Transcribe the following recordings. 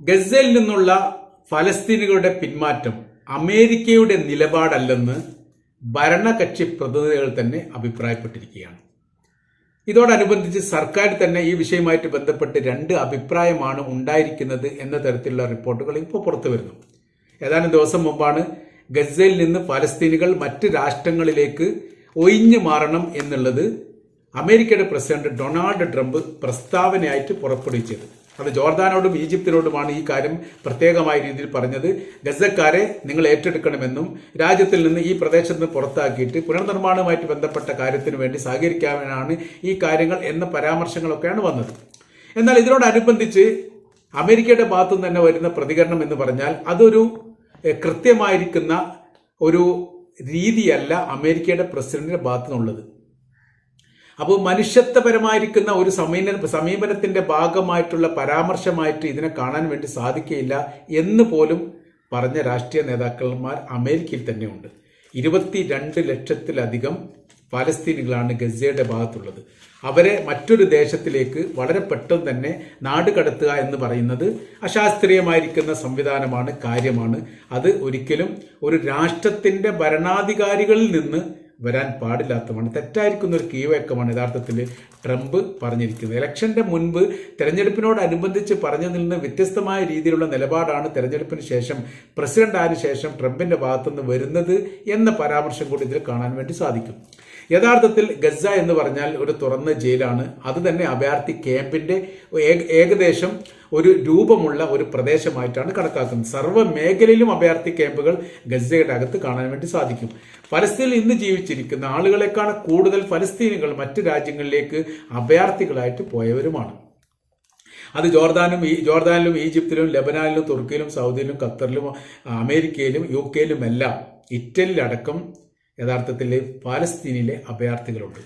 ഗസയിൽ നിന്നുള്ള ഫലസ്തീനുകളുടെ പിന്മാറ്റം അമേരിക്കയുടെ നിലപാടല്ലെന്ന് ഭരണകക്ഷി പ്രതിനിധികൾ തന്നെ അഭിപ്രായപ്പെട്ടിരിക്കുകയാണ്. ഇതോടനുബന്ധിച്ച് സർക്കാർ തന്നെ ഈ വിഷയവുമായിട്ട് ബന്ധപ്പെട്ട് രണ്ട് അഭിപ്രായമാണ് ഉണ്ടായിരിക്കുന്നത് എന്ന തരത്തിലുള്ള റിപ്പോർട്ടുകൾ ഇപ്പോൾ പുറത്തു വരുന്നു. ഏതാനും ദിവസം മുമ്പാണ് ഗസയിൽ നിന്ന് ഫലസ്തീനുകൾ മറ്റ് രാഷ്ട്രങ്ങളിലേക്ക് ഒഴിഞ്ഞു മാറണം എന്നുള്ളത് അമേരിക്കയുടെ പ്രസിഡന്റ് ഡൊണാൾഡ് ട്രംപ് പ്രസ്താവനയായിട്ട് പുറപ്പെടുവിച്ചത്. അത് ജോർദാനോടും ഈജിപ്തിനോടുമാണ് ഈ കാര്യം പ്രത്യേകമായ രീതിയിൽ പറഞ്ഞത്. ഗസക്കാരെ നിങ്ങൾ ഏറ്റെടുക്കണമെന്നും രാജ്യത്തിൽ നിന്ന് ഈ പ്രദേശത്ത് നിന്ന് പുറത്താക്കിയിട്ട് പുനർനിർമ്മാണവുമായിട്ട് ബന്ധപ്പെട്ട കാര്യത്തിന് വേണ്ടി സഹകരിക്കാനാണ് ഈ കാര്യങ്ങൾ എന്ന പരാമർശങ്ങളൊക്കെയാണ് വന്നത്. എന്നാൽ ഇതിനോടനുബന്ധിച്ച് അമേരിക്കയുടെ ഭാഗത്തു നിന്ന് തന്നെ വരുന്ന പ്രതികരണം എന്ന് പറഞ്ഞാൽ അതൊരു കൃത്യമായിരിക്കുന്ന ഒരു രീതിയല്ല അമേരിക്കയുടെ പ്രസിഡന്റിന്റെ ഭാഗത്തു നിന്നുള്ളത് അപ്പോൾ മനുഷ്യത്വപരമായിരിക്കുന്ന ഒരു സമീന സമീപനത്തിന്റെ ഭാഗമായിട്ടുള്ള പരാമർശമായിട്ട് ഇതിനെ കാണാൻ വേണ്ടി സാധിക്കുകയില്ല എന്ന് പോലും പറഞ്ഞ രാഷ്ട്രീയ നേതാക്കന്മാർ അമേരിക്കയിൽ തന്നെയുണ്ട്. ഇരുപത്തി രണ്ട് ലക്ഷത്തിലധികം പാലസ്തീനികളാണ് ഗസയുടെ ഭാഗത്തുള്ളത്. അവരെ മറ്റൊരു ദേശത്തിലേക്ക് വളരെ പെട്ടെന്ന് തന്നെ നാട് കടത്തുക എന്ന് പറയുന്നത് അശാസ്ത്രീയമായിരിക്കുന്ന സംവിധാനമാണ് കാര്യമാണ്. അത് ഒരിക്കലും ഒരു രാഷ്ട്രത്തിന്റെ ഭരണാധികാരികളിൽ നിന്ന് വരാൻ പാടില്ലാത്തതാണ് തെറ്റായിരിക്കുന്ന ഒരു കീഴ്വഴക്കമാണ് യഥാർത്ഥത്തിൽ ട്രംപ് പറഞ്ഞിരിക്കുന്നത്. ഇലക്ഷന്റെ മുൻപ് തെരഞ്ഞെടുപ്പിനോടനുബന്ധിച്ച് പറഞ്ഞതിൽ നിന്ന് വ്യത്യസ്തമായ രീതിയിലുള്ള നിലപാടാണ് തെരഞ്ഞെടുപ്പിന് ശേഷം പ്രസിഡന്റ് ആയതിനു ശേഷം ട്രംപിന്റെ ഭാഗത്തുനിന്ന് വരുന്നത് എന്ന പരാമർശം കൂടി ഇതിൽ കാണാൻ വേണ്ടി സാധിക്കും. യഥാർത്ഥത്തിൽ ഗസ എന്ന് പറഞ്ഞാൽ ഒരു തുറന്ന ജയിലാണ്. അത് തന്നെ അഭയാർത്ഥി ക്യാമ്പിന്റെ ഏകദേശം ഒരു രൂപമുള്ള ഒരു പ്രദേശമായിട്ടാണ് കണക്കാക്കുന്നത്. സർവ മേഖലയിലും അഭയാർത്ഥി ക്യാമ്പുകൾ ഗസയുടെ അകത്ത് കാണാൻ വേണ്ടി സാധിക്കും. ഫലസ്തീനിൽ ഇന്ന് ജീവിച്ചിരിക്കുന്ന ആളുകളെക്കാൾ കൂടുതൽ ഫലസ്തീനുകൾ മറ്റ് രാജ്യങ്ങളിലേക്ക് അഭയാർത്ഥികളായിട്ട് പോയവരുമാണ്. അത് ജോർദാനും ജോർദാനിലും ഈജിപ്തിലും ലബനാനിലും തുർക്കിയിലും സൗദിയിലും ഖത്തറിലും അമേരിക്കയിലും യു കെയിലും എല്ലാം ഇറ്റലിയിലടക്കം യഥാർത്ഥത്തിൽ പാലസ്തീനിലെ അഭയാർത്ഥികളുണ്ട്.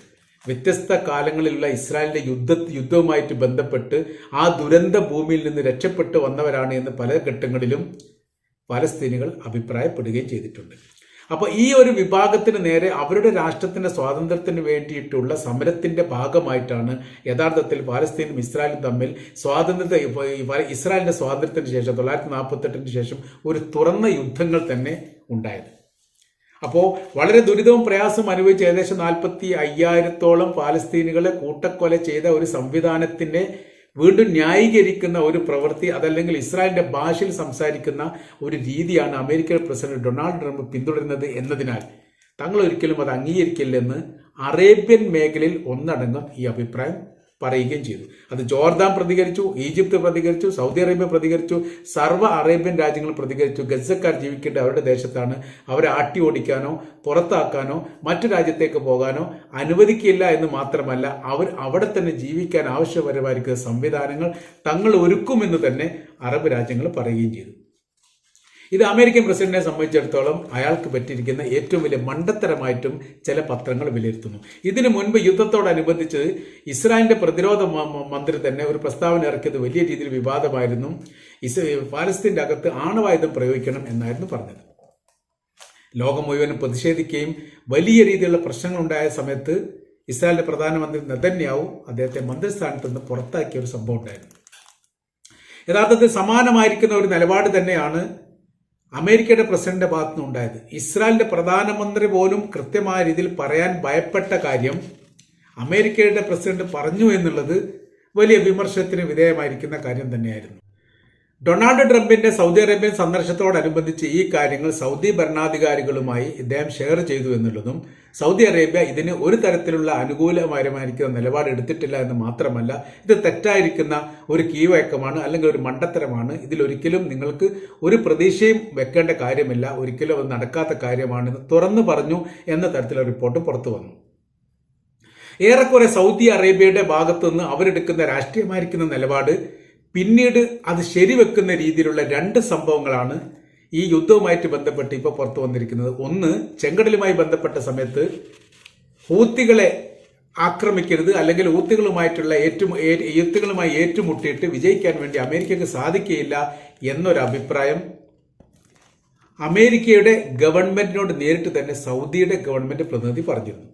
വ്യത്യസ്ത കാലങ്ങളിലുള്ള ഇസ്രായേലിന്റെ യുദ്ധ യുദ്ധവുമായിട്ട് ബന്ധപ്പെട്ട് ആ ദുരന്ത ഭൂമിയിൽ നിന്ന് രക്ഷപ്പെട്ടു വന്നവരാണ് എന്ന് പല ഘട്ടങ്ങളിലും പലസ്തീനികൾ അഭിപ്രായപ്പെടുകയും ചെയ്തിട്ടുണ്ട്. അപ്പോൾ ഈ ഒരു വിഭാഗത്തിന് നേരെ അവരുടെ രാഷ്ട്രത്തിന്റെ സ്വാതന്ത്ര്യത്തിന് വേണ്ടിയിട്ടുള്ള സമരത്തിന്റെ ഭാഗമായിട്ടാണ് യഥാർത്ഥത്തിൽ പാലസ്തീനും ഇസ്രായേലും തമ്മിൽ സ്വാതന്ത്ര്യത്തെ ഇസ്രായേലിന്റെ സ്വാതന്ത്ര്യത്തിന് ശേഷം തൊള്ളായിരത്തി നാൽപ്പത്തെട്ടിന് ശേഷം ഒരു തുറന്ന യുദ്ധങ്ങൾ തന്നെ ഉണ്ടായത്. അപ്പോൾ വളരെ ദുരിതവും പ്രയാസവും അനുഭവിച്ച് ഏകദേശം നാൽപ്പത്തി അയ്യായിരത്തോളം പാലസ്തീനുകളെ കൂട്ടക്കൊല ചെയ്ത ഒരു സംവിധാനത്തിന്റെ വീണ്ടും ന്യായീകരിക്കുന്ന ഒരു പ്രവൃത്തി അതല്ലെങ്കിൽ ഇസ്രായേലിന്റെ ഭാഷയിൽ സംസാരിക്കുന്ന ഒരു രീതിയാണ് അമേരിക്കൻ പ്രസിഡന്റ് ഡൊണാൾഡ് ട്രംപ് പിന്തുടരുന്നത് എന്നതിനാൽ തങ്ങൾ ഒരിക്കലും അത് അംഗീകരിക്കില്ലെന്ന് അറേബ്യൻ മേഖലയിൽ ഒന്നടങ്കം ഈ അഭിപ്രായം പറയുകയും ചെയ്തു. അത് ജോർദാൻ പ്രതികരിച്ചു ഈജിപ്ത് പ്രതികരിച്ചു സൗദി അറേബ്യ പ്രതികരിച്ചു സർവ അറേബ്യൻ രാജ്യങ്ങൾ പ്രതികരിച്ചു. ഗസക്കാർ ജീവിക്കേണ്ട അവരുടെ ദേശത്താണ് അവരെ ആട്ടി ഓടിക്കാനോ പുറത്താക്കാനോ മറ്റു രാജ്യത്തേക്ക് പോകാനോ അനുവദിക്കില്ല എന്ന് മാത്രമല്ല അവർ അവിടെ തന്നെ ജീവിക്കാൻ ആവശ്യപരമായിരിക്കുന്ന സംവിധാനങ്ങൾ തങ്ങൾ ഒരുക്കുമെന്ന് തന്നെ അറബ് രാജ്യങ്ങൾ പറയുകയും ചെയ്തു. ഇത് അമേരിക്കൻ പ്രസിഡന്റിനെ സംബന്ധിച്ചിടത്തോളം അയാൾക്ക് പറ്റിയിരിക്കുന്ന ഏറ്റവും വലിയ മണ്ടത്തരമായിട്ടും ചില പത്രങ്ങൾ വിലയിരുത്തുന്നു. ഇതിനു മുൻപ് യുദ്ധത്തോടനുബന്ധിച്ച് ഇസ്രായേലിന്റെ പ്രതിരോധ മന്ത്രി തന്നെ ഒരു പ്രസ്താവന ഇറക്കിയത് വലിയ രീതിയിൽ വിവാദമായിരുന്നു. ഇസ് പാലസ്തീന്റെ അകത്ത് ആണവായുധം പ്രയോഗിക്കണം എന്നായിരുന്നു പറഞ്ഞത്. ലോകം മുഴുവനും പ്രതിഷേധിക്കുകയും വലിയ രീതിയിലുള്ള പ്രശ്നങ്ങൾ ഉണ്ടായ സമയത്ത് ഇസ്രായേലിന്റെ പ്രധാനമന്ത്രി നെതന്യാവു അദ്ദേഹത്തെ മന്ത്രിസ്ഥാനത്ത് നിന്ന് പുറത്താക്കിയ ഒരു സംഭവം ഉണ്ടായിരുന്നു. യഥാർത്ഥത്തിൽ സമാനമായിരിക്കുന്ന ഒരു നിലപാട് തന്നെയാണ് അമേരിക്കയുടെ പ്രസിഡന്റിന്റെ ഭാഗത്തു നിന്നുണ്ടായത് ഇസ്രായേലിന്റെ പ്രധാനമന്ത്രി പോലും കൃത്യമായ രീതിയിൽ പറയാൻ ഭയപ്പെട്ട കാര്യം അമേരിക്കയുടെ പ്രസിഡന്റ് പറഞ്ഞു എന്നുള്ളത് വലിയ വിമർശനത്തിന് വിധേയമായിരിക്കുന്ന കാര്യം തന്നെയായിരുന്നു. ഡൊണാൾഡ് ട്രംപിന്റെ സൗദി അറേബ്യൻ സന്ദർശനത്തോടനുബന്ധിച്ച് ഈ കാര്യങ്ങൾ സൗദി ഭരണാധികാരികളുമായി ഇദ്ദേഹം ഷെയർ ചെയ്തു എന്നുള്ളതും സൗദി അറേബ്യ ഇതിന് ഒരു തരത്തിലുള്ള അനുകൂലമായിരിക്കുന്ന നിലപാട് എടുത്തിട്ടില്ല എന്ന് മാത്രമല്ല ഇത് തെറ്റായിരിക്കുന്ന ഒരു കീവയക്കമാണ് അല്ലെങ്കിൽ ഒരു മണ്ടത്തരമാണ്. ഇതിലൊരിക്കലും നിങ്ങൾക്ക് ഒരു പ്രതീക്ഷയും വെക്കേണ്ട കാര്യമില്ല. ഒരിക്കലും അത് നടക്കാത്ത കാര്യമാണെന്ന് തുറന്നു പറഞ്ഞു എന്ന തരത്തിലുള്ള റിപ്പോർട്ട് പുറത്തു വന്നു. ഏറെക്കുറെ സൗദി അറേബ്യയുടെ ഭാഗത്തുനിന്ന് അവരെടുക്കുന്ന രാഷ്ട്രീയമായിരിക്കുന്ന നിലപാട് പിന്നീട് അത് ശരിവെക്കുന്ന രീതിയിലുള്ള രണ്ട് സംഭവങ്ങളാണ് ഈ യുദ്ധവുമായിട്ട് ബന്ധപ്പെട്ട് ഇപ്പോൾ പുറത്തു വന്നിരിക്കുന്നത്. ഒന്ന് ചെങ്കടലുമായി ബന്ധപ്പെട്ട സമയത്ത് ഹൂത്തികളെ ആക്രമിക്കരുത് അല്ലെങ്കിൽ ഊത്തുകളുമായിട്ടുള്ള ഏറ്റു യുദ്ധങ്ങളുമായി ഏറ്റുമുട്ടിയിട്ട് വിജയിക്കാൻ വേണ്ടി അമേരിക്കക്ക് സാധിക്കുകയില്ല എന്നൊരു അഭിപ്രായം. അമേരിക്കയുടെ ഗവൺമെന്റിനോട് നേരിട്ട് തന്നെ സൗദിയുടെ ഗവൺമെന്റ് പ്രതിനിധി പറഞ്ഞിരുന്നു.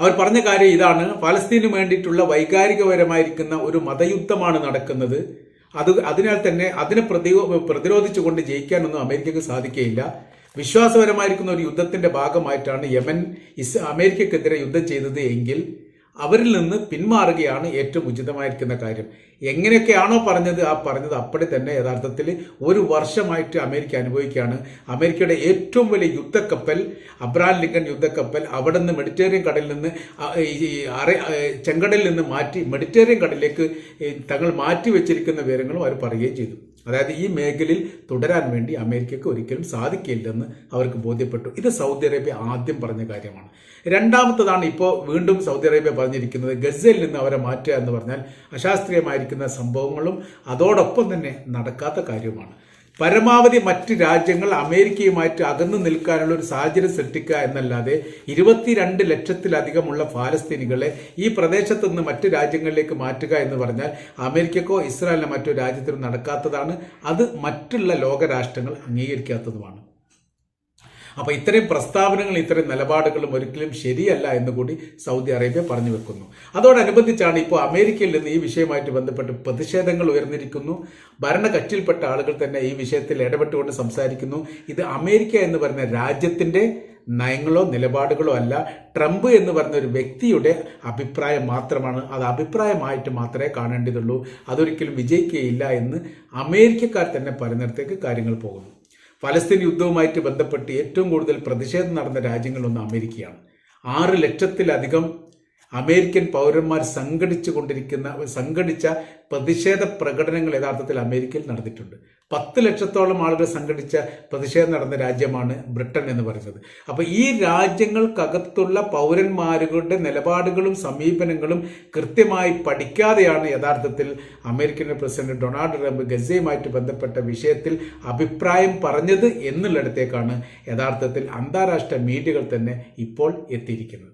അവർ പറഞ്ഞ കാര്യം ഇതാണ്. ഫലസ്തീനു വേണ്ടിയിട്ടുള്ള വൈകാരികപരമായിരിക്കുന്ന ഒരു മതയുദ്ധമാണ് നടക്കുന്നത്. അത് അതിനാൽ തന്നെ അതിനെ പ്രതിയോ പ്രതിരോധിച്ചുകൊണ്ട് ജയിക്കാനൊന്നും അമേരിക്കക്ക് സാധിക്കുകയില്ല. വിശ്വാസപരമായിരിക്കുന്ന ഒരു യുദ്ധത്തിന്റെ ഭാഗമായിട്ടാണ് യമൻ ഇസ് അമേരിക്കക്കെതിരെ യുദ്ധം ചെയ്തത് എങ്കിൽ അവരിൽ നിന്ന് പിന്മാറുകയാണ് ഏറ്റവും ഉചിതമായിരിക്കുന്ന കാര്യം. എങ്ങനെയൊക്കെയാണോ പറഞ്ഞത് ആ പറഞ്ഞത് അപ്പടി തന്നെ യഥാർത്ഥത്തിൽ ഒരു വർഷമായിട്ട് അമേരിക്ക അനുഭവിക്കുകയാണ്. അമേരിക്കയുടെ ഏറ്റവും വലിയ യുദ്ധക്കപ്പൽ അബ്രാം ലിങ്കൺ യുദ്ധക്കപ്പൽ അവിടെ നിന്ന് മെഡിറ്ററേനിയൻ കടലിൽ നിന്ന് ഈ ചെങ്കടലിൽ നിന്ന് മാറ്റി മെഡിറ്ററേനിയൻ കടലിലേക്ക് തങ്ങൾ മാറ്റി വെച്ചിരിക്കുന്ന വിവരങ്ങളും അവർ പറയുകയും ചെയ്തു. അതായത് ഈ മേഖലയിൽ തുടരാൻ വേണ്ടി അമേരിക്കയ്ക്ക് ഒരിക്കലും സാധിക്കില്ലെന്ന് അവർക്ക് ബോധ്യപ്പെട്ടു. ഇത് സൗദി അറേബ്യ ആദ്യം പറഞ്ഞ കാര്യമാണ്. രണ്ടാമത്തതാണ് ഇപ്പോൾ വീണ്ടും സൗദി അറേബ്യ പറഞ്ഞിരിക്കുന്നത് ഗസയിൽ നിന്ന് അവരെ മാറ്റുക എന്ന് പറഞ്ഞാൽ അശാസ്ത്രീയമായിരിക്കുന്ന സംഭവങ്ങളും അതോടൊപ്പം തന്നെ നടക്കാത്ത കാര്യവുമാണ്. പരമാവധി മറ്റ് രാജ്യങ്ങൾ അമേരിക്കയുമായിട്ട് അകന്നു നിൽക്കാനുള്ള ഒരു സാഹചര്യം സൃഷ്ടിക്കുക എന്നല്ലാതെ ഇരുപത്തിരണ്ട് ലക്ഷത്തിലധികമുള്ള ഫാലസ്തീനികളെ ഈ പ്രദേശത്ത് നിന്ന് മറ്റ് രാജ്യങ്ങളിലേക്ക് മാറ്റുക എന്ന് പറഞ്ഞാൽ അമേരിക്കക്കോ ഇസ്രായേലിനോ മറ്റോ രാജ്യത്തിനും നടക്കാത്തതാണ്. അത് മറ്റുള്ള ലോകരാഷ്ട്രങ്ങൾ അംഗീകരിക്കാത്തതുമാണ്. അപ്പൊ ഇത്തരം പ്രസ്താവനകൾ ഇത്തരം നിലപാടുകളും ഒരിക്കലും ശരിയല്ല എന്ന് കൂടി സൗദി അറേബ്യ പറഞ്ഞു വെക്കുന്നു. അതോടനുബന്ധിച്ചാണ് ഇപ്പോൾ അമേരിക്കയിൽ നിന്ന് ഈ വിഷയമായിട്ട് ബന്ധപ്പെട്ട് പ്രതിഷേധങ്ങൾ ഉയർന്നിരിക്കുന്നു. ഭരണകക്ഷിയിൽപ്പെട്ട ആളുകൾ തന്നെ ഈ വിഷയത്തിൽ ഇടപെട്ടുകൊണ്ട് സംസാരിക്കുന്നു. ഇത് അമേരിക്ക എന്ന് പറയുന്ന രാജ്യത്തിന്റെ നയങ്ങളോ നിലപാടുകളോ അല്ല ട്രംപ് എന്ന് പറയുന്ന ഒരു വ്യക്തിയുടെ അഭിപ്രായം മാത്രമാണ്. അത് അഭിപ്രായമായിട്ട് മാത്രമേ കാണേണ്ടതുള്ളൂ. അതൊരിക്കലും വിജയിക്കുകയില്ല എന്ന് അമേരിക്കക്കാർ തന്നെ പറയുന്നിടത്തേക്ക് കാര്യങ്ങൾ പോകുന്നു. ഫലസ്തീൻ യുദ്ധവുമായിട്ട് ബന്ധപ്പെട്ട് ഏറ്റവും കൂടുതൽ പ്രതിഷേധം നടന്ന രാജ്യങ്ങളൊന്ന് അമേരിക്കയാണ്. ആറ് ലക്ഷത്തിലധികം അമേരിക്കൻ പൗരന്മാർ സംഘടിച്ചു കൊണ്ടിരിക്കുന്ന സംഘടിച്ച പ്രതിഷേധ പ്രകടനങ്ങൾ യഥാർത്ഥത്തിൽ അമേരിക്കയിൽ നടന്നിട്ടുണ്ട്. പത്ത് ലക്ഷത്തോളം ആളുകൾ സംഘടിച്ച പ്രതിഷേധം നടന്ന രാജ്യമാണ് ബ്രിട്ടൻ എന്ന് പറയുന്നത്. അപ്പൊ ഈ രാജ്യങ്ങൾക്കകത്തുള്ള പൗരന്മാരുടെ നിലപാടുകളും സമീപനങ്ങളും കൃത്യമായി പഠിക്കാതെയാണ് യഥാർത്ഥത്തിൽ അമേരിക്കൻ പ്രസിഡന്റ് ഡൊണാൾഡ് ട്രംപ് ഗസയുമായിട്ട് ബന്ധപ്പെട്ട വിഷയത്തിൽ അഭിപ്രായം പറഞ്ഞത് എന്നുള്ളിടത്തേക്കാണ് യഥാർത്ഥത്തിൽ അന്താരാഷ്ട്ര മീഡിയകൾ തന്നെ ഇപ്പോൾ എത്തിയിരിക്കുന്നത്.